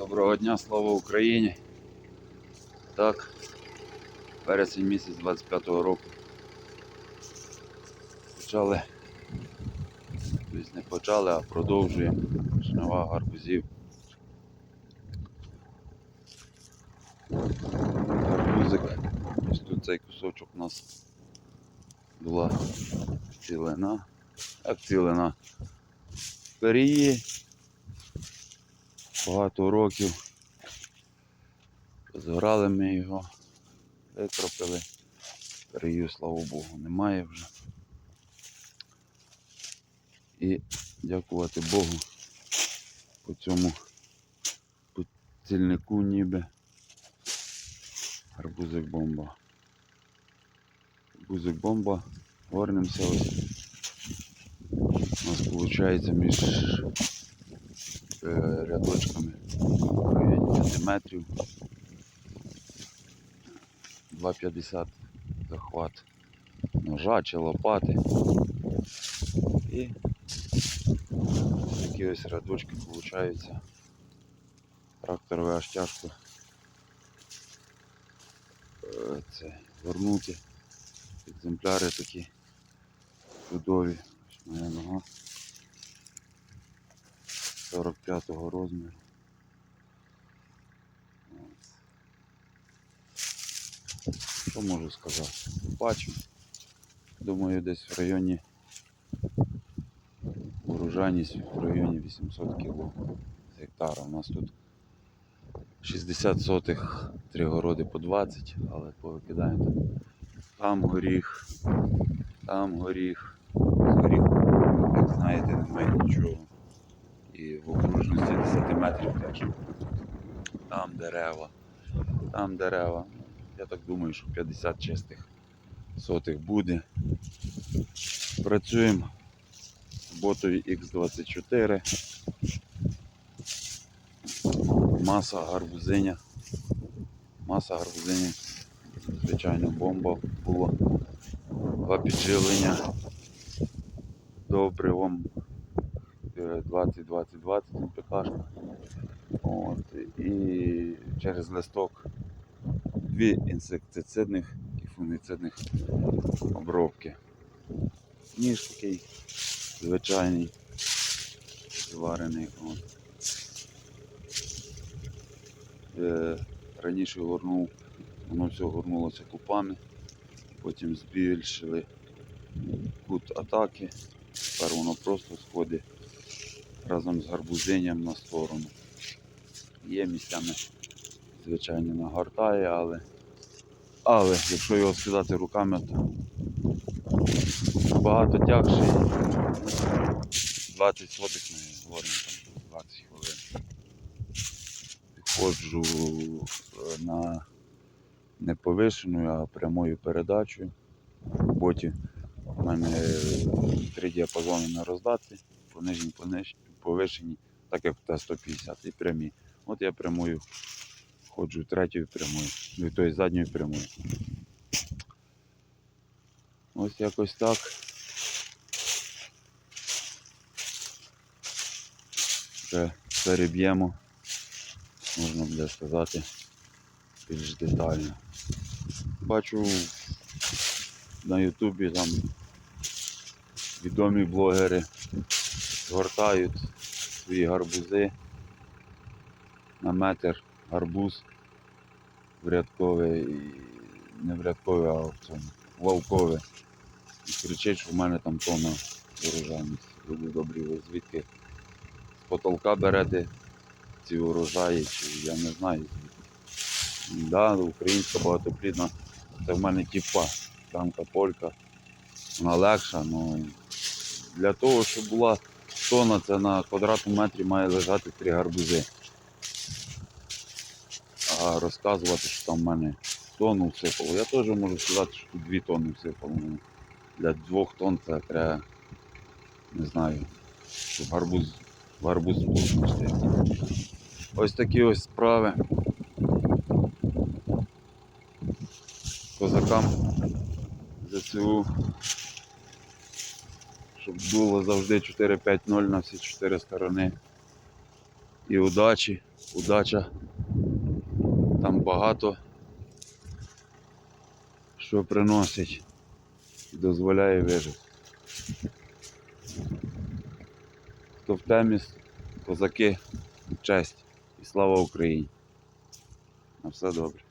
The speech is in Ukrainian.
Доброго дня, слава Україні. Так, вересень місяць 25-го року. Почали, тобто не почали, а продовжуємо жнива гарбузів. Гарбузик. Ось тут цей кусочок у нас була цілина. Як цілина? Перії. Багато років. Зграли ми його, викропили. Перію, слава Богу, немає вже. І дякувати Богу по цьому цільнику ніби гарбузик бомба. Гарбузик бомба. Горнемося ось. У нас виходить між рядочками в районі 5 метрів. 2,50 захват ножа чи лопати. І такі ось рядочки виходить. Тракторове аж тяжко е, це вернути. Екземпляри такі чудові. Ось моя нога. 45-го розміру. Що можу сказати? Бачу. Думаю, десь в районі урожайність в районі 800 кг з гектара. У нас тут 60 сотих, три городи по 20, але повикидаємо там. Там горіх, там горіх. З горіху, як знаєте, немає нічого і в окружності 10 метрів теж. Там дерева, там дерева. Я так думаю, що 50 чистих сотих буде. Працюємо ботою X24. Маса гарбузиня. Маса гарбузиня. Звичайно, бомба була. Два підживлення. Добривом 20-20-20 МПКшка. І через листок дві інсектицидних і фунгіцидних обробки. Ніж такий звичайний зварений. От. Е, раніше горнув, воно все горнулося купами, потім збільшили кут атаки, тепер воно просто сходить разом з гарбузинням на сторону. Є місцями, звичайно, нагортає, але, але якщо його скидати руками, то багато тягший. 20 сотих ми говоримо там 20 хвилин. Підходжу е, на не повишеною, а прямою передачею. В роботі у мене три діапазони на роздатці, понижені, пониж- повишені, так як Т-150 і прямі. От я прямою ходжу третьою прямою, ну і тобто задньою прямою. Ось якось так. Вже переб'ємо, можна буде сказати, більш детально. Бачу на Ютубі там відомі блогери згортають свої гарбузи на метр гарбуз в рядкове і не в рядкове, а в цьому лавкове. І кричить, що в мене там тонна урожайність. Люди добрі, ви звідки з потолка берете ці урожаї, чи я не знаю звідки. Да, українська багатоплідна, це в мене тіпа, танка полька. Вона легша, але для того, щоб була тонна, це на квадратному метрі має лежати три гарбузи. А розказувати, що там в мене тонну всипало. Я теж можу сказати, що тут дві тонни всипало. Для двох тонн це треба, не знаю, щоб гарбуз, гарбуз стояти. Ось такі ось справи. Козакам ЗСУ щоб було завжди 4-5-0 на всі чотири сторони. і удачі. Удача там багато що приносить і дозволяє вижити. Хто в темі, козаки, честь і слава Україні. На все добре.